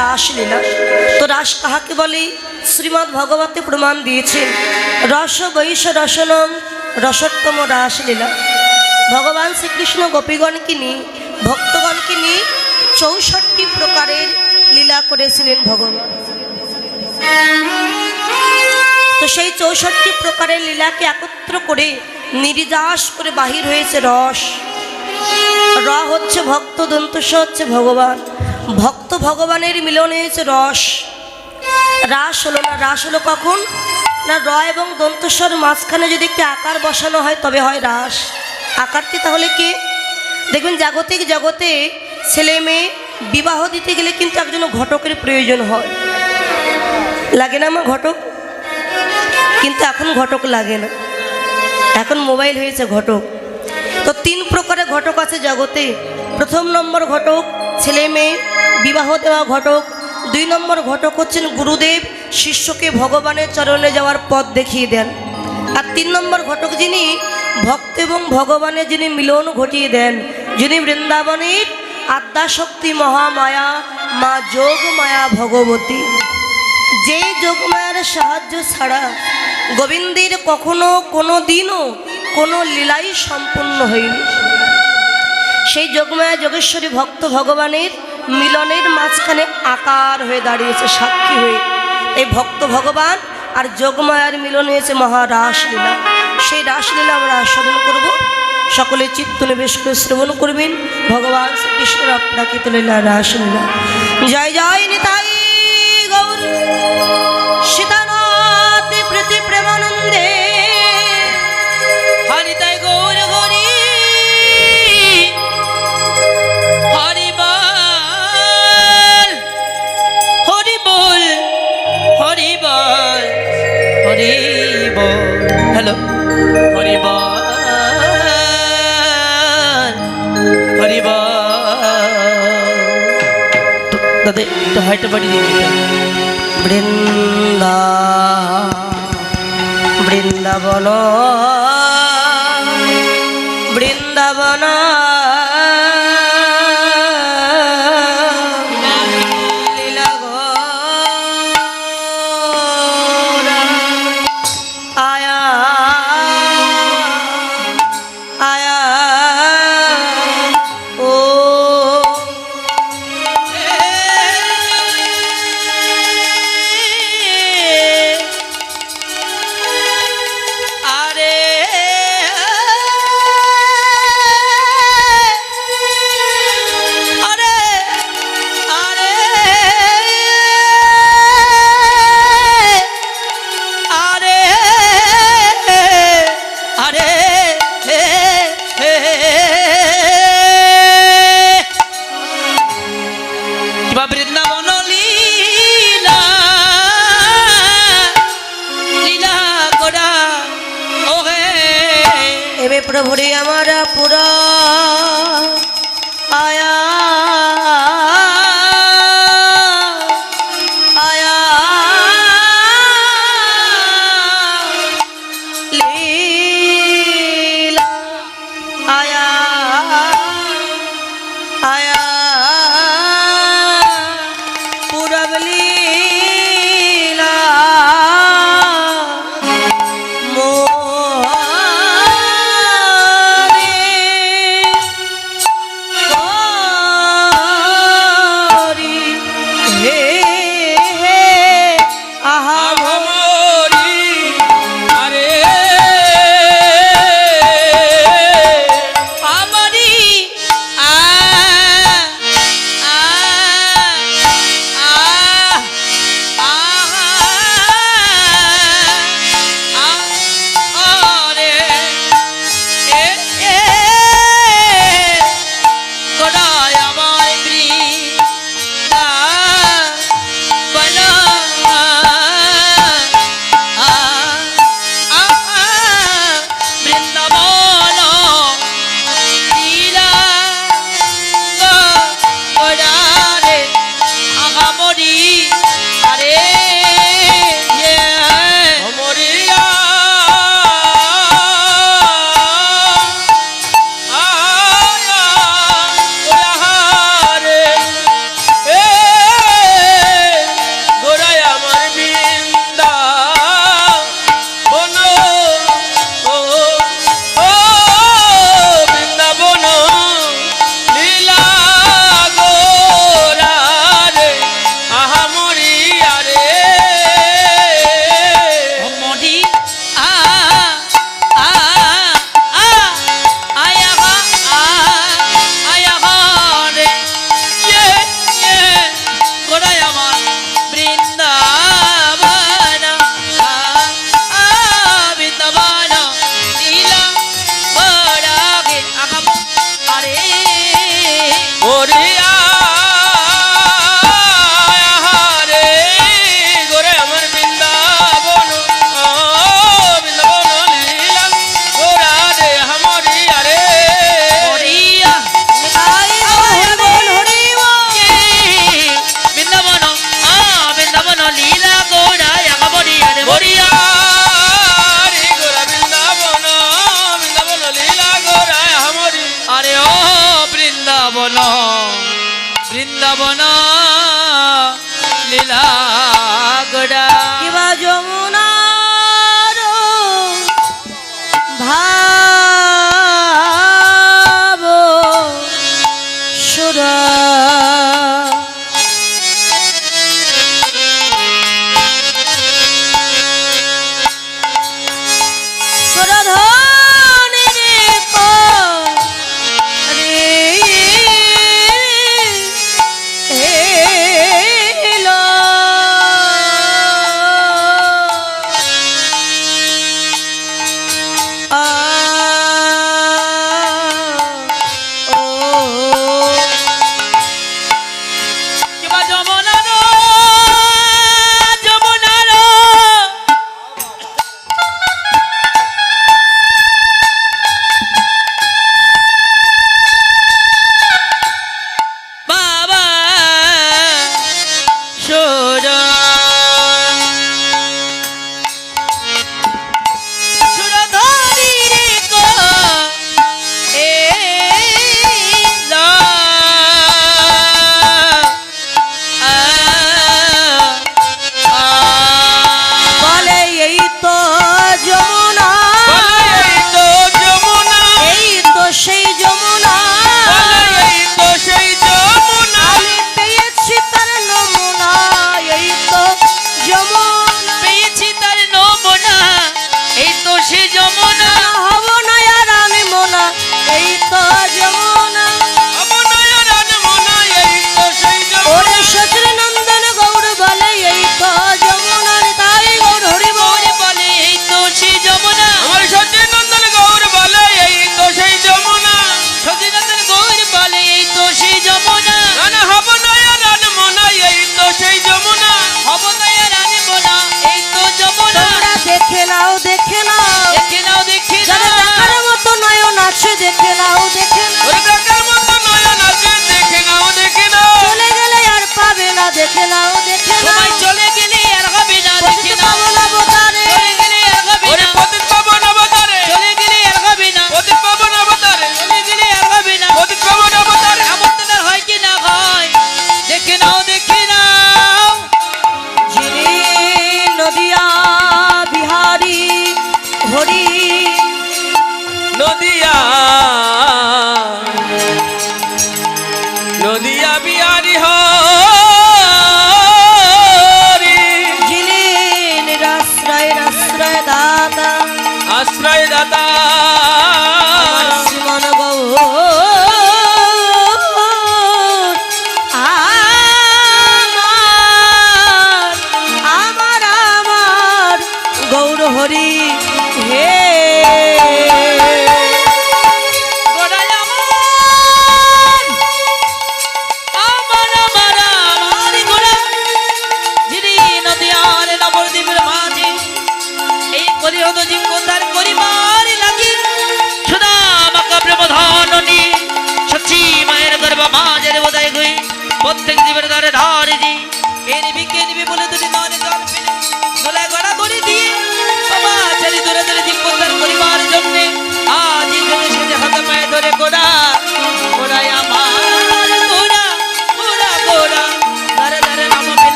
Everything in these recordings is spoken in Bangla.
রাসলীলা তো রাস কাহাকে বলে? শ্রীমৎ ভগবতে প্রমাণ দিয়েছেন। রস বৈশ রসনম রসোত্তম রাসলীলা ভগবান শ্রীকৃষ্ণ গোপীগণকে নিয়ে, ভক্তগণকে নিয়ে চৌষট্টি প্রকারের লীলা করেছিলেন ভগবান। তো সেই চৌষট্টি প্রকারের লীলাকে একত্র করে, নির্যাস করে বাহির হয়েছে রস। র হচ্ছে ভক্ত দন্তস হচ্ছে ভগবান। ভক্ত ভগবানের মিলন হয়েছে রস, রাস হলো না, রাস হলো কখন? না র এবং দন্তস্বর মাঝখানে যদি একটি আকার বসানো হয়, তবে হয় রাস। আকারটি তাহলে কি? দেখবেন জাগতিক জগতে ছেলে মেয়ে বিবাহ দিতে গেলে কিন্তু একজন ঘটকের প্রয়োজন হয়। লাগে না আমার ঘটক? কিন্তু এখন ঘটক লাগে না। এখন মোবাইল হয়েছে ঘটক। তো তিন প্রকারের ঘটক আছে জগতে। প্রথম নম্বর ঘটক ছেলে মেয়ে, বিবাহ দেওয়া ঘটক, দুই নম্বর ঘটক হচ্ছেন গুরুদেব, শিষ্যকে ভগবানের চরণে যাওয়ার পথ দেখিয়ে দেন। আর তিন নম্বর ঘটক যিনি, ভক্ত এবং ভগবানের যিনি মিলন ঘটিয়ে দেন, যিনি বৃন্দাবনের আদ্যাশক্তি মহামায়া, মা যোগ মায়া ভগবতী। যে যোগমায়ার সাহায্য ছাড়া গোবিন্দের কখনো কোনো দিনও কোনো লীলাই সম্পূর্ণ হয়নি। সেই যোগমায়া যোগেশ্বরী ভক্ত ভগবানের মিলনের মাঝখানে আকার হয়ে দাঁড়িয়েছে, সাক্ষী হয়ে। এই ভক্ত ভগবান আর যোগমায়ার মিলন হয়েছে মহারাসলীলা। সেই রাসলীলা আমরা আস্বাদন করব। সকলে চিত্ত নিবেশ করে শ্রবণ করবেন। ভগবান শ্রীকৃষ্ণের আপনাকে তুলে রাসলীলা। জয় জয়, নিতাই একটু হাইটে বাড়ি বৃন্দা বৃন্দা বৃন্দাবন দাদা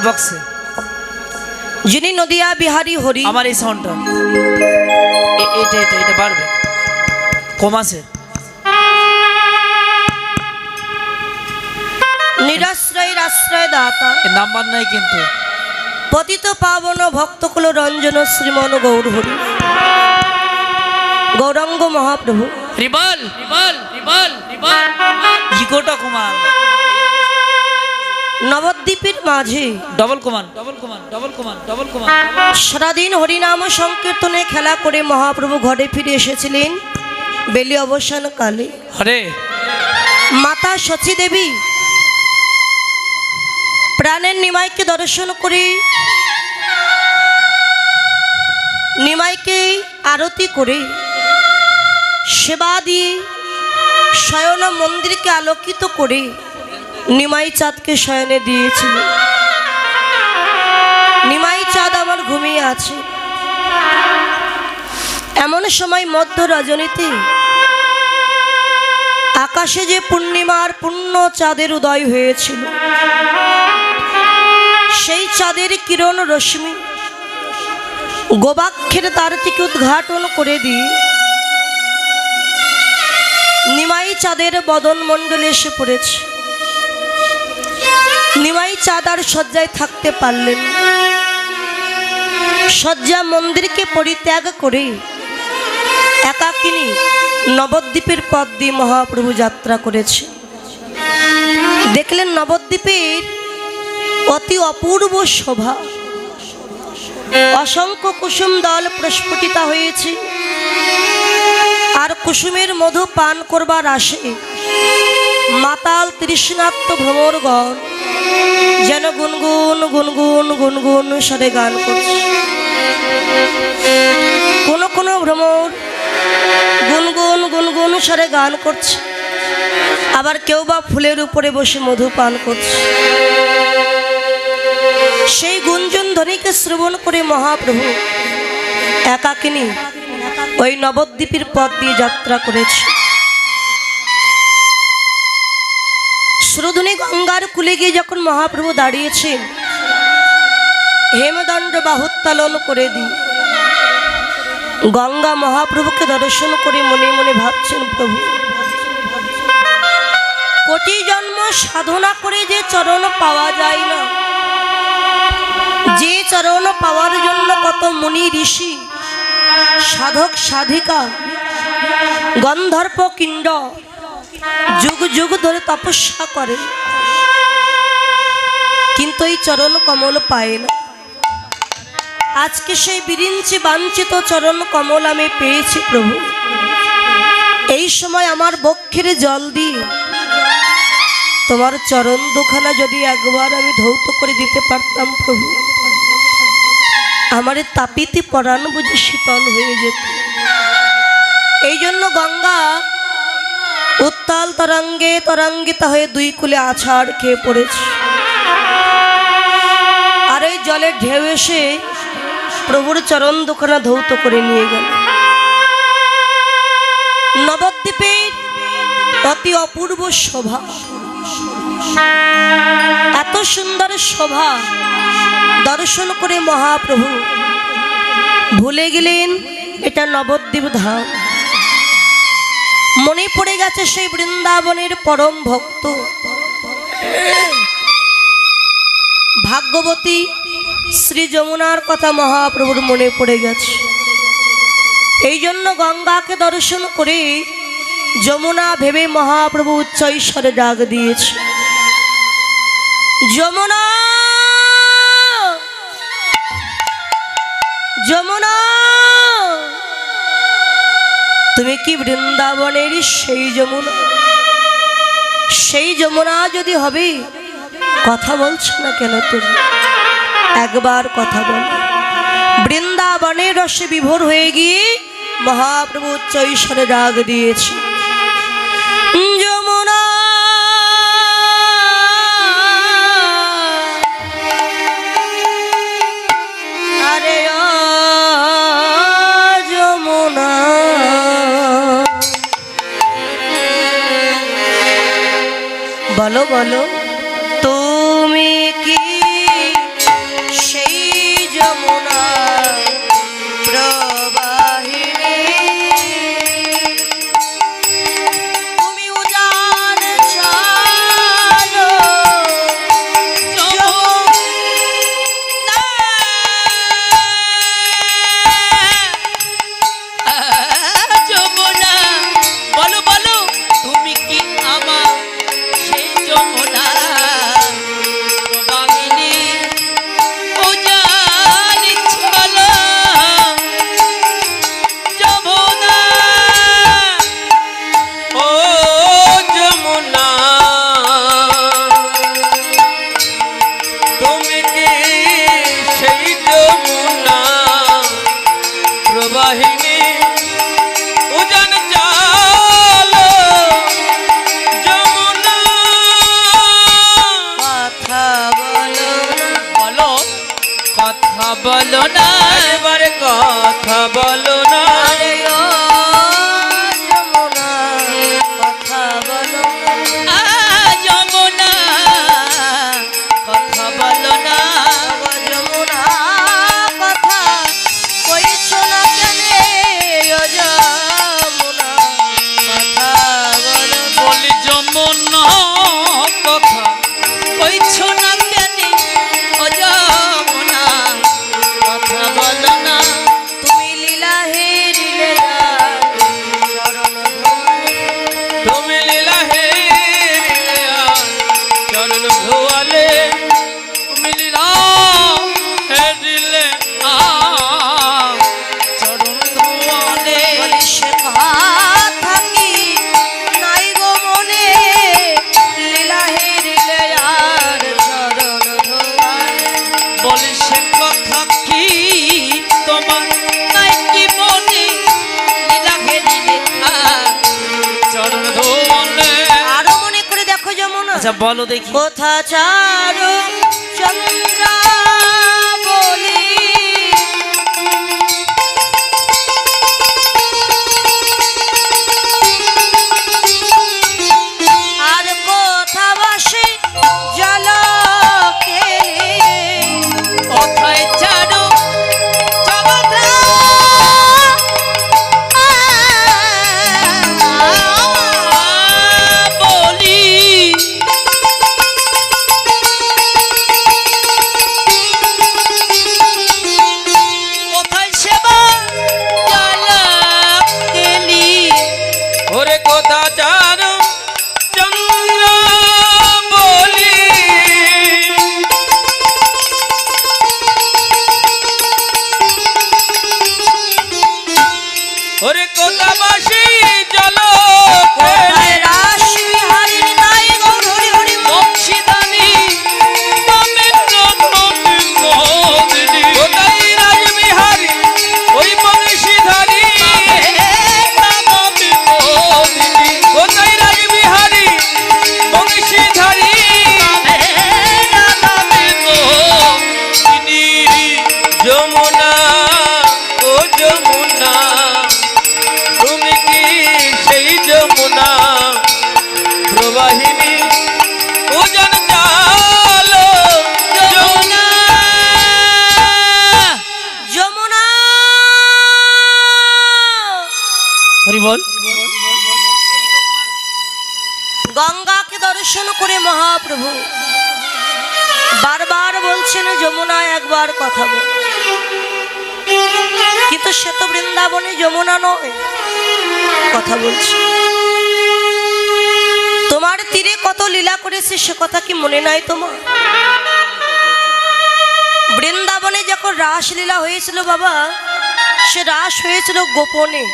মেয়ের বক্সে যিনি নদিয়া বিহারি হরি আমার এই সাউন্ডটা পারবে কমাসে নিরাশ্রয়ের আশ্রয় দাতা নাম্বার নাই কিন্তু পতিত পাবন ভক্তকুল রঞ্জন শ্রীমন গৌর হরি গৌরাঙ্গ মহাপ্রভু রিবল রিবল রিবল রিবল ইগোটা কুমার নবদ্বীপের মাঝে। ডবল কমান ডবল কমান ডবল কমান ডবল কমান সারাদিন হরিনাম সংকীর্তনে খেলা করে মহাপ্রভু ঘরে ফিরে এসেছিলেন। বেলি অবসান কালে। হরে। মাতা সচি দেবী প্রাণের নিমাইকে দর্শন করে নিমাইকে আরতি করে সেবা দিয়ে শয়ন মন্দিরকে আলোকিত করে নিমাই চাঁদকে শয়নে দিয়েছিল। নিমাই চাঁদ আমার ঘুমিয়ে আছে। এমন সময় মধ্য রজনীতে। আকাশে যে পূর্ণিমার পূর্ণ চাঁদের উদয় হয়েছিল। সেই চাঁদের কিরণ রশ্মি গোবাক্ষের তার থেকে উদ্ঘাটন করে দিয়ে নিমাই চাঁদের বদন মণ্ডলে এসে পড়েছে। নিমাই চাঁদ আর শয্যায় থাকতে পারলেন। শয্যা মন্দিরকে পরিত্যাগ করে একাকিনী নবদ্বীপের পথ দিয়ে মহাপ্রভু যাত্রা করেছে। দেখলেন নবদ্বীপের অতি অপূর্ব শোভা। অসংখ্য কুসুম দল প্রস্ফুটিত হয়েছে। আর কুসুমের মধু পান করবার আসে মাতাল তৃষ্ণাত্ম ভ্রমরগণ। যেন গুনগুন গুনগুন গুনগুন স্বরে গান করছে। কোন কোন ভ্রমর গুনগুন গুনগুন স্বরে গান করছে। আবার কেউ বা ফুলের উপরে বসে মধু পান করছে। সেই গুঞ্জন ধ্বনিকে শ্রবণ করে মহাপ্রভু একাকিনী ওই নবদ্বীপের পথ দিয়ে যাত্রা করেছে। গঙ্গার কুলে গিয়ে যখন মহাপ্রভু দাঁড়িয়েছেন, হেমদণ্ড বাহুত্তালন করে দিই গঙ্গা মহাপ্রভুকে দর্শন করে মনে মনে ভাবছেন প্রভু, কোটি জন্ম সাধনা করে যে চরণ পাওয়া যায় না। যে চরণ পাওয়ার জন্য কত মুনি ঋষি, সাধক সাধিকা, গন্ধর্প কিণ্ড যুগ যুগ ধরে তপস্যা করে কিন্তু এই চরণ কমল পায় না। আজকে সেই বিরিঞ্চি বাঞ্ছিত চরণ কমল আমি পেয়েছি প্রভু। এই সময় আমার বক্ষের জল দিয়ে তোমার চরণ দুখানা যদি একবার আমি ধৌত করে দিতে পারতাম প্রভু, আমার তাপিতে পরাণ বুঝে শীতল হয়ে যেত। এই জন্য গঙ্গা উত্তাল তরঙ্গে তরঙ্গিত হয়ে দুই কুলে আছাড় খেয়ে পড়েছে। জলের ঢেউ এসে প্রভুর চরণ দুখানা ধৌত করে নিয়ে গেল। নবদ্বীপের অতি অপূর্ব শোভা। এত সুন্দর শোভা দর্শন করে মহাপ্রভু। ভুলে গেলেন এটা নবদ্বীপ ধাম। মনে পড়ে গেছে সেই বৃন্দাবনের পরম ভক্ত। ভাগ্যবতী শ্রী যমুনার কথা মহাপ্রভুর মনে পড়ে গেছে। এই জন্য গঙ্গাকে দর্শন করে যমুনা ভেবে মহাপ্রভু উচ্চ ঈশ্বরে ডাক দিয়েছে। যমুনা! যমুনা! তুমি কি বৃন্দাবনের সেই যমুনা? সেই যমুনা যদি হবে, কথা বলছো না কেন তুমি? একবার কথা বল। বৃন্দাবনের রসে বিভোর হয়ে গিয়ে মহাপ্রভু উচ্চ ডাক দিয়েছে। যমুনা। আরে যমুনা। বলো বলো। দেখি। কোথা চারু একবার কথা বল। কিন্তু সে তো বৃন্দাবনে যমুনা নয়। কথা বলছে। তোমার তীরে কত লীলা করেছে সে কথা কি মনে নাই তোমার? বৃন্দাবনে যখন রাসলীলা হয়েছিল বাবা, সে রাস হয়েছিল গোপনে।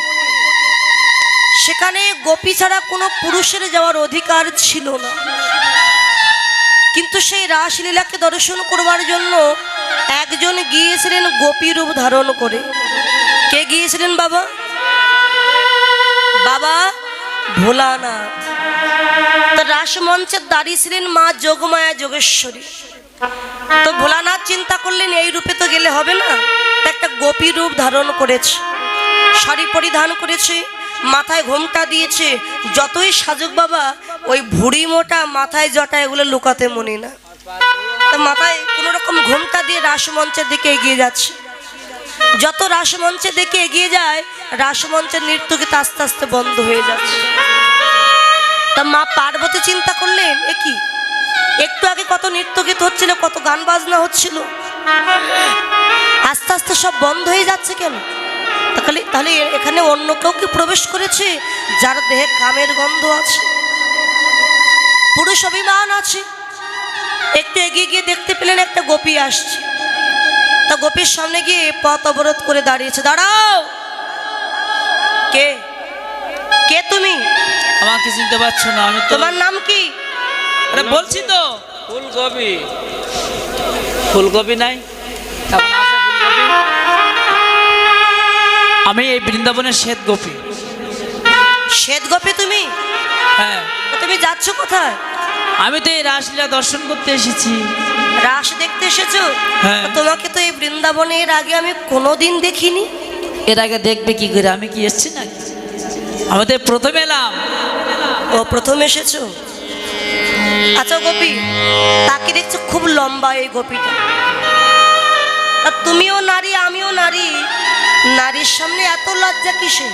সেখানে গোপী ছাড়া কোনো পুরুষের যাওয়ার অধিকার ছিল না। কিন্তু সেই রাসলীলাকে দর্শন করবার জন্য একজন গিয়েছিলেন গোপী রূপ ধারণ করে। কে গিয়েছিলেন বাবা? বাবা ভোলানাথ। তো রাসমঞ্চে দাঁড়িয়েছিলেন মা যোগমায়া যোগেশ্বরী। তো ভোলানাথ চিন্তা করলেন, এই রূপে তো গেলে হবে না। একটা গোপী রূপ ধারণ করেছে, শাড়ি পরিধান করেছে, মাথায় ঘোমটা দিয়েছে। যতই সাজুক বাবা, ওই ভুড়ি মোটা মাথায় জটা এগুলো লুকাতে মনে না। মাথায় কোনো রকম ঘোমটা দিয়ে রাসমঞ্চের দিকে এগিয়ে যাচ্ছে। যত রাসমঞ্চের দিকে এগিয়ে যায়, রাসমঞ্চের নৃত্য গীত আস্তে আস্তে বন্ধ হয়ে যাচ্ছে। তা মা পার্বতী চিন্তা করলেন, এ কি? একটু আগে কত নৃত্য গীত হচ্ছিল, কত গান বাজনা হচ্ছিল। আস্তে আস্তে সব বন্ধ হয়ে যাচ্ছে কেন? তাহলে তাহলে এখানে অন্য কেউ কি প্রবেশ করেছে? যার দেহে কামের গন্ধ আছে। পুরুষ অভিমান আছে। একটু এগিয়ে গিয়ে দেখতে পেলেন একটা গোপী আসছে। তা গোপীর সামনে গিয়ে পথ অবরোধ করে দাঁড়িয়েছে। দাঁড়াও! কে? কে তুমি? আমাকে চিনতে পারছ না আমি তোমার নাম কি? আরে বলছি তো। ফুলকপি। ফুলকপি নাই? আমি এই বৃন্দাবনের শ্বেত গোপী। শ্বেত গোপী তুমি? হ্যাঁ। তুমি যাচ্ছ কোথায়? আমি তো এই রাসলীলা দর্শন করতে এসেছি। রাস দেখতে এসেছ? হ্যাঁ। তোমাকে তো এই বৃন্দাবনের আগে আমি কোনোদিন দেখিনি। এর আগে দেখবে কি করে? আমি কি এসছি না আমি তো এই প্রথম এলাম। ও প্রথম এসেছ? আচ্ছা গোপী তাকে দেখছ? খুব লম্বা এই গোপীটা। আর তুমিও নারী আমিও নারী। নারীর সামনে এত লজ্জা কিসে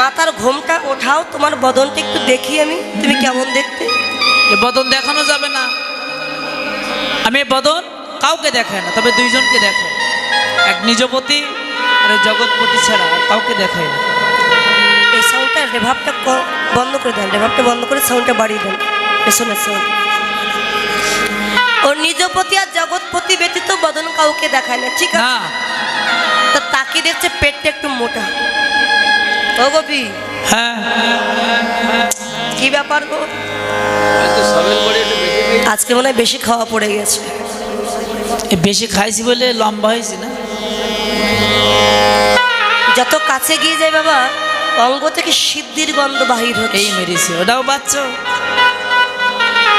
মাথার ঘোমটা ওঠাও তোমার বদনটা একটু দেখি আমি। তুমি কেমন দেখতে? এ বদন দেখানো যাবে না। আমি এ বদন কাউকে দেখাই না তবে দুইজনকে দেখাই। এক নিজপতি আর জগৎপতি ছাড়া আর কাউকে দেখাই না। এই সাউন্ডটা রেভাবটা বন্ধ করে দেন রেভাবটা বন্ধ করে সাউন্ডটা বাড়িয়ে দেন। পেছনের সাউন্ড ওর নিজপতি আর জগৎপতি ব্যতীত বদন কাউকে দেখায় না ঠিক আছে? তা তাকে দেখছে পেটটা একটু মোটা। ও গোপি। হ্যাঁ। কি ব্যাপার গো? আজকে মনে হয় বেশি খাওয়া পড়ে গেছে। বেশি খাইছি বলে লম্বা হয়েছি না? যত কাছে গিয়ে যায় বাবা অঙ্গ থেকে সিদ্ধির গন্ধ বাহির হচ্ছে। এই মেরেছি ওটাও বাচ্চা।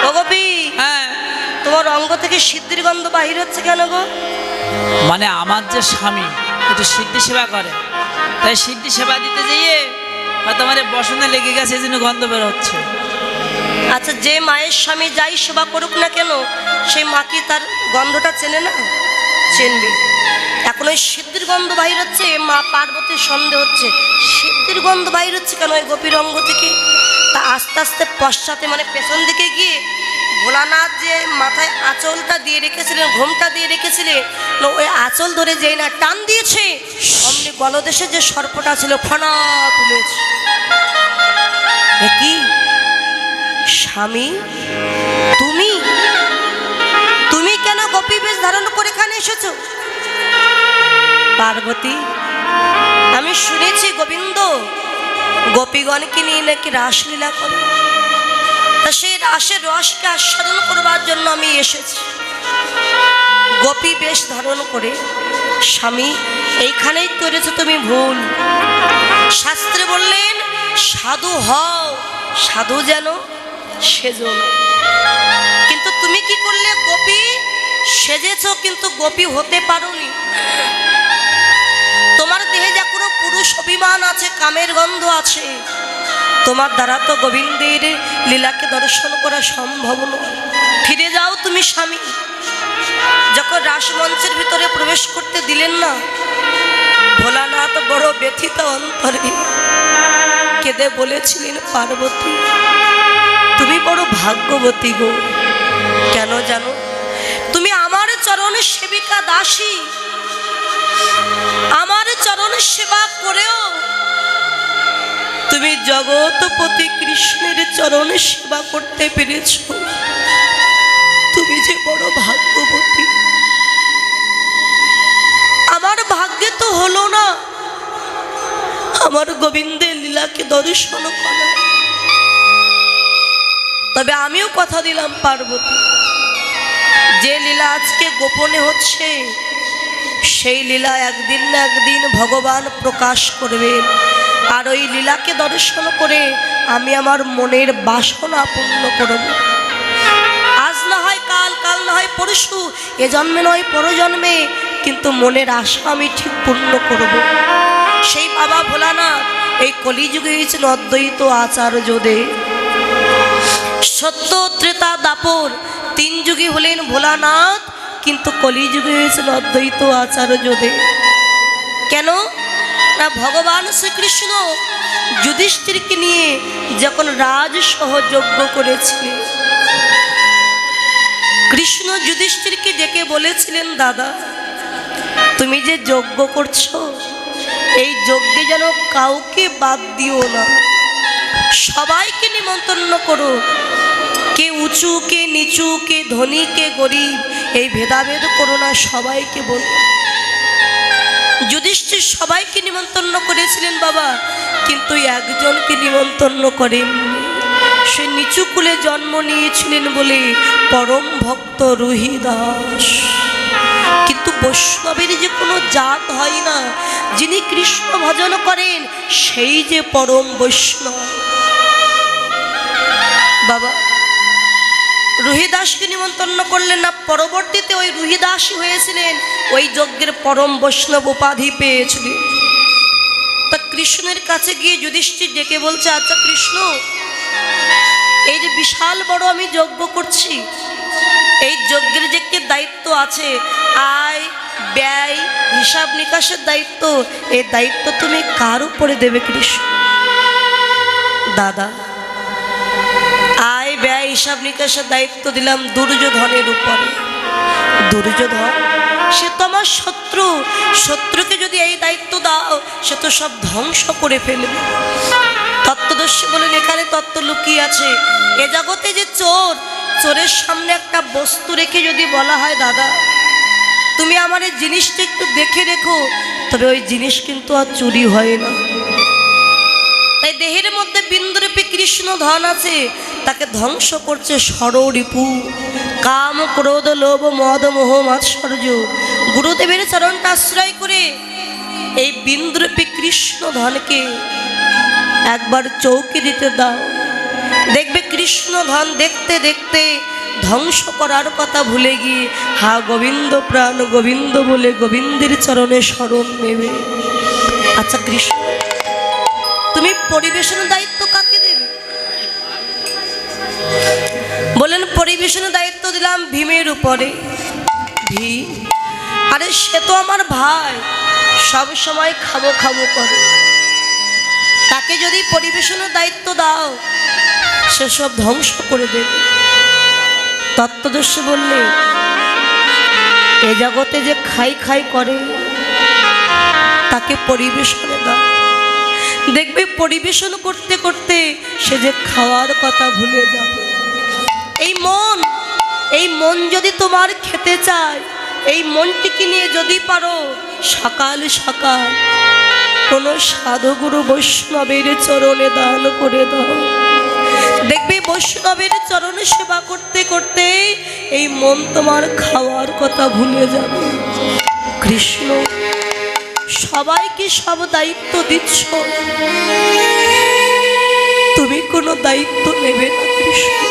ও গোপি তোমার অঙ্গ থেকে সিদ্ধির গন্ধ বাহির হচ্ছে কেন গো? মানে আমার যে স্বামী একটু সিদ্ধি সেবা করে। তাই সিদ্ধি সেবা দিতে যেয়ে হয়তো আমার বসনে লেগে গেছে, এই জন্য গন্ধ বের আচ্ছা যে মায়ের স্বামী যাই সেবা করুক না কেন, সেই মা কি তার গন্ধটা চেনে না? চেনবে। এখন ওই সিদ্ধির গন্ধ বাহির হচ্ছে মা পার্বতীর সন্দেহ হচ্ছে। সিদ্ধির গন্ধ বাহির হচ্ছে কেন ওই গোপীর অঙ্গ থেকে? তা আস্তে আস্তে পশ্চাতে মানে পেছন দিকে গিয়ে ভোলানাথ যে মাথায় আঁচলটা দিয়ে রেখেছিলেন, ঘোমটা দিয়ে রেখেছিলেন ওই আঁচল ধরে যেই না টান দিয়েছে গলদেশে যে সর্পটা ছিল ফনা তুলেছে। কি? স্বামী, তুমি? তুমি কেন গোপী বেশ ধারণ করে এখানে এসেছ? পার্বতী, আমি শুনেছি গোবিন্দ, গোপীগণকে নিয়ে নাকি রাসলীলা করে। তা সেই রাসের রসকে আস্বাদন করবার জন্য আমি এসেছি। গোপী বেশ ধারণ করে স্বামী, এইখানেই করেছ তুমি ভুল। শাস্ত্রে বললেন, সাধু হও, সাধু যেন সেজো না। কিন্তু তুমি কি করলে গোপী? সেজেছ, কিন্তু গোপী হতে পারোনি। তোমার দেহে যা কোনো পুরুষ অভিমান আছে, কামের গন্ধ আছে, তোমার দ্বারা তো গোবিন্দের লীলাকে দর্শন করা সম্ভব নয়। ফিরে যাও তুমি স্বামী যখন রাসমঞ্চের ভিতরে প্রবেশ করতে দিলেন না, ভোলানাথ বড় ব্যথিত অন্তরে কেঁদে বলেছিলেন, পার্বতী, তুমি বড় ভাগ্যবতী গো। কেন জানো? তুমি আমার চরণ সেবিকা দাসী। আমার চরণ সেবা করেও তুমি জগৎপতি কৃষ্ণের চরণ সেবা করতে পেরেছ। যে বড় ভাগ্যবতী। আমার ভাগ্যে তো হলো না। আমার গোবিন্দের লীলাকে দর্শন করা। তবে আমিও কথা দিলাম পার্বতী, যে লীলা আজকে গোপনে হচ্ছে, সেই লীলা একদিন না একদিন ভগবান প্রকাশ করবেন। আর ওই লীলাকে দর্শন করে আমি আমার মনের বাসনা পূর্ণ করব। পরশু এ জন্মে নয়, পরজন্মে। কিন্তু মনের আশা আমি ঠিক পূর্ণ করব। সেই বাবা ভোলা ভোলানাথ, এই কলিযুগে হয়েছেন অদ্বৈত আচার্যদের সত্য ত্রেতা দাপর, তিন যুগে হলেন ভোলানাথ, কিন্তু কলিযুগে হয়েছিল অদ্বৈত আচার্যদের কেন? না, ভগবান শ্রীকৃষ্ণ যুধিষ্ঠিরকে নিয়ে যখন রাজ সহযোগ্য করেছিলেন। কৃষ্ণ যুধিষ্ঠিরকে ডেকে বলেছিলেন, দাদা, তুমি যে যজ্ঞ করছ, এই যজ্ঞে যেন কাউকে বাদ দিও না। সবাইকে নিমন্ত্রণ করো। কে উঁচু, কে নিচু, কে ধনী, কে গরিব, এই ভেদাভেদ করো না, সবাইকে বলো। যুধিষ্ঠির সবাইকে নিমন্ত্রণ করেছিলেন, বাবা, কিন্তু একজনকে নিমন্ত্রণ করেন সে নিচু কুলে জন্ম নিয়েছিলেন বলে পরম ভক্ত রুহিদাস। কিন্তু বৈষ্ণবের যে কোনো জাত হয় না, যিনি কৃষ্ণ ভজন করেন, সেই যে পরম বৈষ্ণব। বাবা, রুহিদাসকে নিমন্ত্রণ করলেন না, পরবর্তীতে ওই রুহিদাসই হয়েছিলেন, ওই যজ্ঞের পরম বৈষ্ণব উপাধি পেয়েছিলেন। তা কৃষ্ণের কাছে গিয়ে যুধিষ্ঠির ডেকে বলছে আচ্ছা কৃষ্ণ এই যে বিশাল বড় আমি যজ্ঞ করছি, এই যজ্ঞের যে কি দায়িত্ব আছে, আয়, ব্যয়, হিসাব নিকাশের দায়িত্ব এই দায়িত্ব তুমি কার উপরে দেবে কৃষ্ণ? দাদা, আয়, ব্যয়, হিসাব নিকাশের দায়িত্ব দিলাম দুর্যোধনের উপরে। দুর্যোধন, সে তো আমার শত্রু, শত্রুকে যদি এই দায়িত্ব দাও, সে তো সব ধ্বংস করে ফেলবে। তত্ত্বদর্শী বলেন, এখানে তত্ত্ব লুকিয়ে আছে। এ জগতে যে চোর, চোরের সামনে একটা বস্তু রেখে যদি বলা হয়, দাদা, তুমি আমার এই জিনিসটা একটু দেখে রেখো, তবে ওই জিনিস কিন্তু আর চুরি হয় না। তাই দেহের মধ্যে বিন্দুরূপী কৃষ্ণ ধন আছে, তাকে ধ্বংস করছে ষড়রিপু কাম, ক্রোধ, লোভ, মদ, মোহ, মাৎসর্য, গুরুদেবের চরণটা আশ্রয় করে এই বিন্দুরূপী কৃষ্ণ ধনকে একবার চৌকি দিতে দাও। দেখবে কৃষ্ণ ধন দেখতে দেখতে ধ্বংস করার কথা ভুলে গিয়ে, হা গোবিন্দ প্রাণ, গোবিন্দ বলে গোবিন্দের চরণে স্মরণ নেবে। আচ্ছা কৃষ্ণ, তুমি পরিবেশনের দায়িত্ব কাকে দেবে? বলেন পরিবেশনের দায়িত্ব দিলাম ভীমের উপরে। ভীম, আরে সে তো আমার ভাই, সব সময় খাব খাব করে। তাকে যদি পরিবেশনের দায়িত্ব দাও, সে সব ধ্বংস করে দেবে। তত্ত্বদর্শী বললে, এ জগতে যে খাই খাই করে, তাকে পরিবেশনে দাও। দেখবে পরিবেশন করতে করতে সে যে খাওয়ার কথা ভুলে যাবে। এই মন এই মন যদি তোমার খেতে চায়, এই মনটিকে নিয়ে যদি পারো, সকাল সকাল কোনো সাধুগুরু বৈষ্ণবের চরণে দান করে দাও। দেখবে বৈষ্ণবের চরণে সেবা করতে করতে এই মন তোমার খাওয়ার কথা ভুলে যাবে। কৃষ্ণ, সবাইকে সব দায়িত্ব দিচ্ছ। তুমি কোনো দায়িত্ব নেবে না কৃষ্ণ।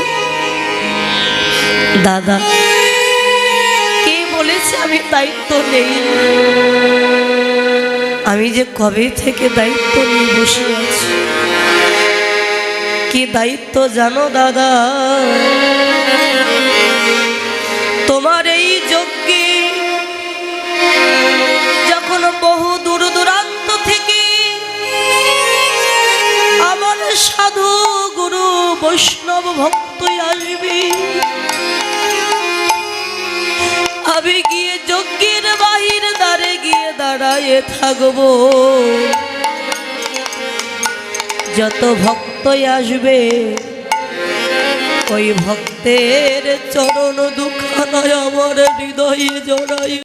দাদা, কে বলেছে আমি দায়িত্ব নেই? আমি যে কবে থেকে দায়িত্ব নিয়ে বসে আছি? কি দায়িত্ব জানো, দাদা? তোমার এই যজ্ঞে যখন বহু দূর দূরান্ত থেকে আমার সাধু গুরু বৈষ্ণব ভক্ত আসবে দাঁড়ায়ে থাকব। যত ভক্তই আসবে ওই ভক্তের চরণ দুঃখ নয় আমার হৃদয়ে জড়াই